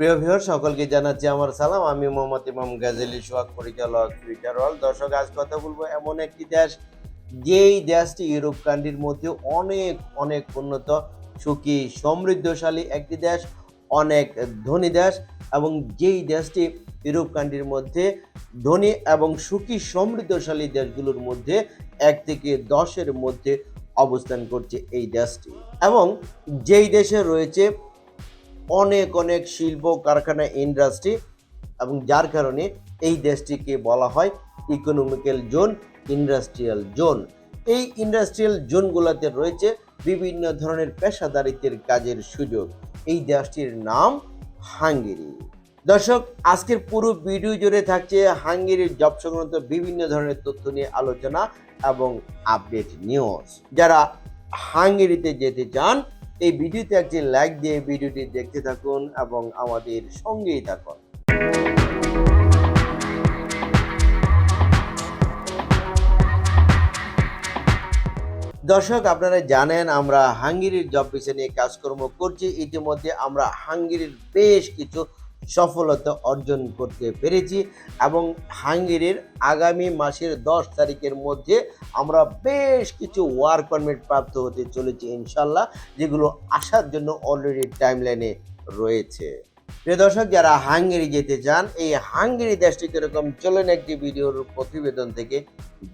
প্রিয় ভিউয়ার, সকলকে জানাচ্ছি আমার সালাম। আমি মোহাম্মদ ইমাম গাজেলি, সোহাগ পরিচালক টুইটার অল দর্শক, আজ কথা বলব এমন একটি দেশ, যেই দেশটি ইউরোপ কান্ট্রির মধ্যে অনেক অনেক উন্নত, সুখী, সমৃদ্ধশালী একটি দেশ, অনেক ধনী দেশ এবং যেই দেশটি ইউরোপ কান্ট্রির মধ্যে ধনী এবং সুখী, সমৃদ্ধশালী দেশগুলোর মধ্যে এক থেকে দশের মধ্যে অবস্থান করছে এই দেশটি। এবং যেই দেশে রয়েছে অনেক অনেক শিল্প, কারখানা ইন্ডাস্ট্রি এবং যার কারণে এই দেশটিকে বলা হয় ইকোনমিক্যাল জোন ইন্ডাস্ট্রিয়াল জোন এই ইন্ডাস্ট্রিয়াল জোনগুলোতে রয়েছে বিভিন্ন ধরনের পেশাদারিত্বের কাজের সুযোগ। এই দেশটির নাম হাঙ্গেরি। দর্শক, আজকের পুরো ভিডিও জুড়ে থাকছে হাঙ্গেরির জব সংক্রান্ত বিভিন্ন ধরনের তথ্য নিয়ে আলোচনা এবং আপডেট নিউজ যারা হাঙ্গেরিতে যেতে চান এই ভিডিওতে একটি লাইক দিয়ে ভিডিওটি দেখতে থাকুন এবং আমাদের সঙ্গেই থাকুন। দর্শক, আপনারা জানেন আমরা হাঙ্গেরির জব ভিসা নিয়ে কাজকর্ম করছি। ইতিমধ্যে আমরা হাঙ্গেরির বেশ কিছু সফলতা অর্জন করতে পেরেছি এবং হাঙ্গেরির আগামী মাসের দশ তারিখের মধ্যে আমরা বেশ কিছু ওয়ার্ক পারমিট প্রাপ্ত হতে চলেছি ইনশাল্লাহ, যেগুলো আসার জন্য অলরেডি টাইমলাইনে রয়েছে। প্রিয় দর্শক, যারা হাঙ্গেরি যেতে চান, এই হাঙ্গেরি দেশটি কীরকম, চলেন একটি ভিডিওর প্রতিবেদন থেকে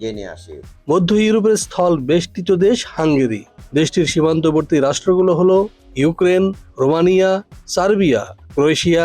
জেনে আসে। মধ্য ইউরোপের স্থল বেষ্টিত দেশ হাঙ্গেরি। দেশটির সীমান্তবর্তী রাষ্ট্রগুলো হলো Ukraine, Romania, Serbia, Croatia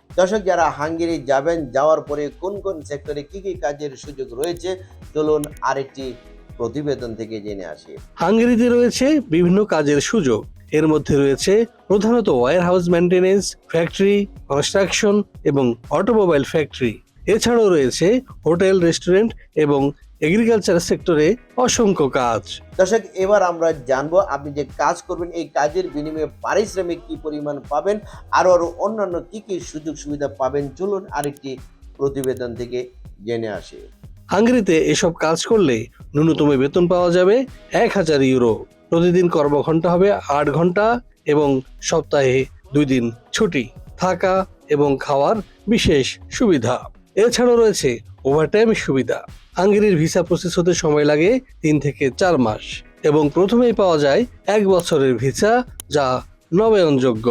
দর্শক, যারা হাঙ্গেরি যাবেন, যাওয়ার পরে কোন কোন সেক্টরে কি কি কাজের সুযোগ রয়েছে, চলুন আরেকটি প্রতিবেদন থেকে জেনে আসি। হাঙ্গেরিতে রয়েছে বিভিন্ন কাজের সুযোগ। এর মধ্যে রয়েছে প্রধানত warehouse maintenance factory construction এবং অটোমোবাইল ফ্যাক্টরি এছাড়াও রয়েছে হোটেল রেস্টুরেন্ট এবং এগ্রিকালচার সেক্টরে অসংখ্য কাজ। দর্শক এবার আমরা জানব আপনি যে কাজ করবেন এই কাজের বিনিময়ে পারিশ্রমিক কি পরিমাণ পাবেন আরও আরও অন্যান্য কি কি সুযোগ সুবিধা পাবেন চলুন আরেকটি প্রতিবেদন থেকে জেনে আসি। হাঙ্গেরিতে এসব কাজ করলে ন্যূনতম বেতন পাওয়া যাবে এক হাজার ইউরো। প্রতিদিন কর্মঘণ্টা হবে আট ঘণ্টা এবং সপ্তাহে দুই দিন ছুটি থাকা এবং খাওয়ার বিশেষ সুবিধা। এছাড়াও রয়েছে ওভারটাইম সুবিধা। হাঙ্গেরির ভিসা প্রসেস হতে সময় লাগে তিন থেকে চার মাস এবং প্রথমেই পাওয়া যায় এক বছরের ভিসা যা নবায়নযোগ্য।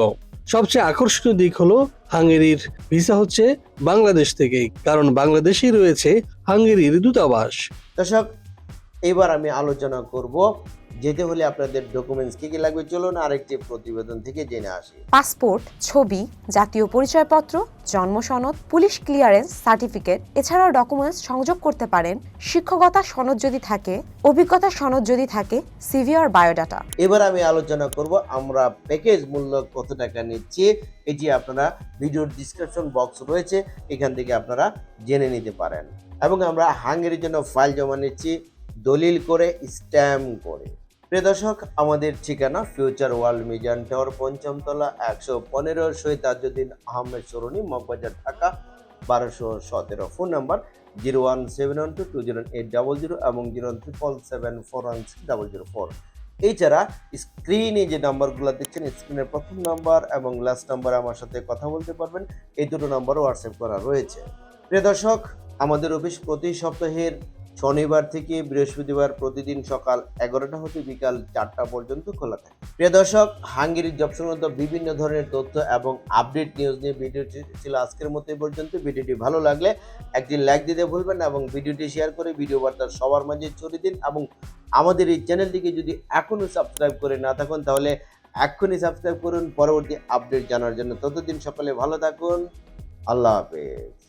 সবচেয়ে আকর্ষণীয় দিক হলো হাঙ্গেরির ভিসা হচ্ছে বাংলাদেশ থেকেই, কারণ বাংলাদেশেই রয়েছে হাঙ্গেরির দূতাবাস। দর্শক, এবার আমি আলোচনা করব যেতে হলে আপনাদের ডকুমেন্টস কি কি লাগবে? চলুন আরেকটি প্রতিবেদন থেকে জেনে আসি। পাসপোর্ট ছবি জাতীয় পরিচয়পত্র জন্ম সনদ পুলিশ ক্লিয়ারেন্স সার্টিফিকেট এছাড়াও ডকুমেন্টস সংযোগ করতে পারেন। শিক্ষকতা সনদ যদি থাকে অভিজ্ঞতা সনদ যদি থাকে সিভি আর বায়োডাটা এবার আমি আলোচনা করব আমরা প্যাকেজ মূল্য কত টাকা নিচ্ছি এটি আপনারা ভিডিওর ডিসক্রিপশন বক্স রয়েছে এখান থেকে আপনারা জেনে নিতে পারেন। এবং আমরা হাঙ্গেরির জন্য ফাইল জমা নিচ্ছি দলিল করে স্ট্যাম্প করে। প্রিয় দর্শক, আমাদের ঠিকানা ফিউচার ওয়ার্ল্ড মিজান টাওয়ার পঞ্চমতলা, একশো পনেরো শহীদ তাজুদ্দিন আহমেদ সরণি, মগবাজার, ঢাকা, বারোশো সতেরো। Phone number zero one seven one two two zero eight double zero এবং zero triple seven four one six double zero four. এছাড়া স্ক্রিনে যে নাম্বারগুলো দেখছেন, স্ক্রিনের প্রথম নাম্বার এবং লাস্ট নাম্বার আমার সাথে কথা বলতে পারবেন, এই দুটো নাম্বারও হোয়াটসঅ্যাপ করা রয়েছে। প্রিয় দর্শক, আমাদের অফিস প্রতি সপ্তাহের শনিবার থেকে বৃহস্পতিবার প্রতিদিন সকাল এগারোটা হতে বিকাল চারটা পর্যন্ত খোলা থাকে। প্রিয় দর্শক হাঙ্গেরির জব সংক্রান্ত বিভিন্ন ধরনের তথ্য এবং আপডেট নিউজ নিয়ে ভিডিওটি ছিল আজকের মতো পর্যন্ত। ভিডিওটি ভালো লাগলে একটি লাইক দিতে ভুলবেন না এবং ভিডিওটি শেয়ার করে ভিডিও বার্তা সবার মাঝে ছড়িয়ে দিন এবং আমাদের এই চ্যানেলটিকে যদি এখনও সাবস্ক্রাইব করে না থাকুন, তাহলে এক্ষুনি সাবস্ক্রাইব করুন। পরবর্তী আপডেট জানার জন্য ততদিন সকালে ভালো থাকুন। আল্লাহ হাফেজ।